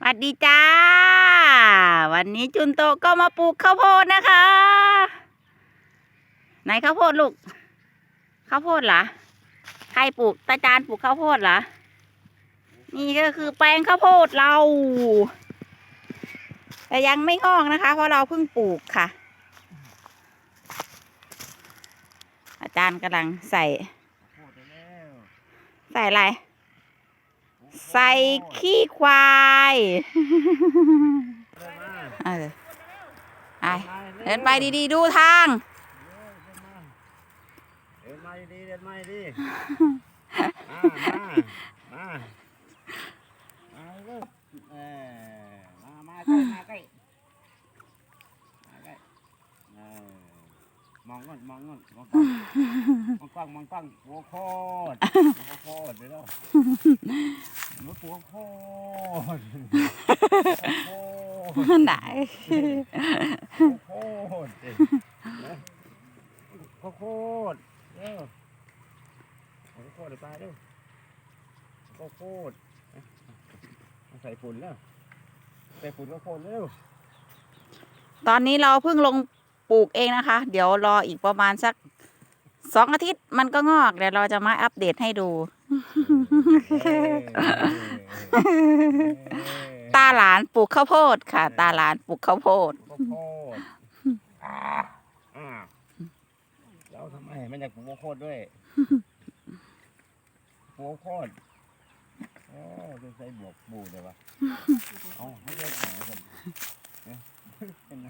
สวัสดีจ้า วันนี้จุนโตะก็มาปลูกข้าวโพดนะคะ ไหนข้าวโพดลูก ข้าวโพดเหรอ ใครปลูกตาจานปลูกข้าวโพดเหรอ นี่ก็คือแปลงข้าวโพดเรา แต่ยังไม่งอกนะคะ เพราะเราเพิ่งปลูกค่ะ อาจารย์กำลังใส่พูดไปแล้วใส่อะไร ใส่ขี้ควายเดินมาเออไปเดิเดินนไปไปดีๆ ดูทางเดินมาดีๆเดินมาดีๆมามามามาเร็วเออมามาใกล้มาใกล้มาใกล้เออมองก่อนมองก่อนมองกล้องมองกล้องมองกล้องหัวโคตรหัวโคตรเดี๋ยว เราหัวหัวโคตรหัวโคตรไหนโคตรเอ้ยนะข้าวโพดเร็วเอาข้วโพดเร็วข้าวโพดใส่ฝุ่นแล้วใส่ฝุ่นข้าวโพดเร็วตอนนี้เราเพิ่งลงปลูกเองนะคะ เดี๋ยวรออีกประมาณสักสองอาทิตย์มันก็งอกเดี๋ยวเราจะมาอัปเดตให้ดู ตาหลานปลูกข้าวโพดค่ะ ตาหลานปลูกข้าวโพดข้าวโพดอ่าอ่าแล้วทำไมมันอยากปลูกข้าวโพดด้วยปลูกข้าวโพดโอ้จะใส่บวกบูเลยวะเอ๋อไม่ได้ไหนกันเนี่ยเป็นไง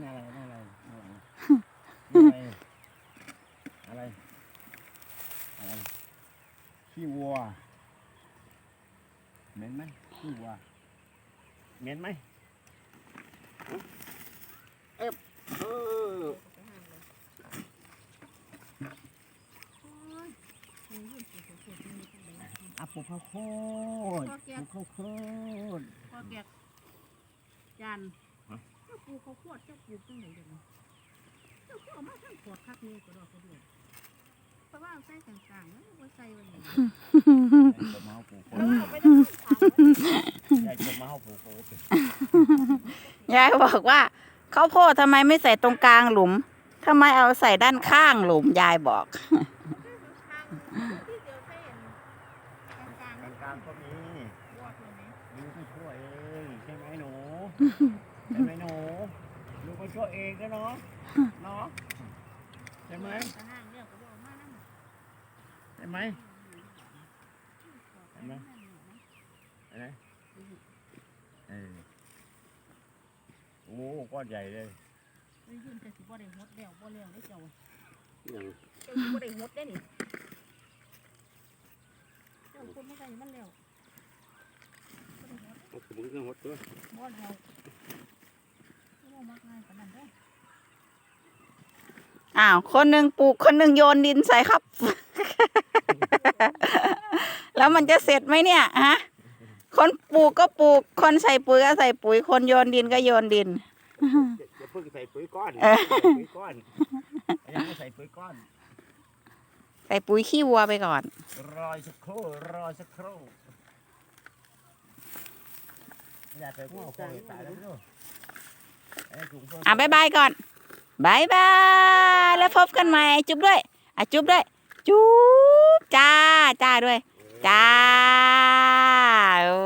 นี่อะไรนี่อะไรนี่อะไรนี่อะไรอะไรอะไรขี้วัวเหม็นไหม ขี้วัวเหม็นไหมเอฟเอออะปลูกข้าวโพดปลูกข้าวโพดพอแกกยันฮะเจ้าปูเขาขวดเจ้าปูตั้งไหนเดี๋ยวนี้เจ้าขวดมาทั้งขวดคักนี้ก็ดอกก็ด้วย เพราะว่าเอาใส่กลางๆแล้วว่าใส่วันนี้จะมาเอาปลูกโพเพราะดว่าเอาไปทั้งทางยายจะมาเอาปลูกโพดยายบอกว่าข้าวโพดทำไมไม่ใส่ตรงกลางหลุมทำไมเอาใส่ด้านข้างหลุมยายบอกที่เดียวใส่กลางกลางๆก็มีๆบวกเลยไหมลูกไปช่วยเองใช่ไหมหนูใช่ไหมหนูลูกไปช่วยเองนะเนาะเนาะใช่ไหม ใช่ไหมเห็นไหมเห็นไหมเออโอ้ก้อนใหญ่เลยเฮ้ยยืนแต่สิบ่ได้หดแล้วบ่แล้วได้เจ้าอย่างเจ้าสิบ่ได้หดได้นี่เจ้าคนไม่ได้มันแล้วบ่ได้หดเอาผมเครื่องหดตัวบ่แล้วบ่มักง่ายปานนั้นเด้ออ้าว คนหนึ่งปลูก คนหนึ่งโยนดินใส่ครับ แล้วมันจะเสร็จไหมเนี่ยฮะคนปลูกก็ปลูก คนใส่ปุ๋ยก็ใส่ปุ๋ย คนโยนดินก็โยนดินอย่าเพิ่งใส่ปุ๋ยก้อนเออใส่ปุ๋ยก้อนยังไม่ใส่ปุ๋ยก้อน ใส่ปุ๋ยขี้วัวไปก่อน รอสักครู่รอสักครู่อย่าไปหัวโคยตายแล้วลูกไอ้ถุงเพิ่มอะบายบายก่อนบายบายแล้วพบกันใหม่จุ๊บด้วย อะจุ๊บด้วย จุ๊บจ้าจ้าด้วย จ้า โอ้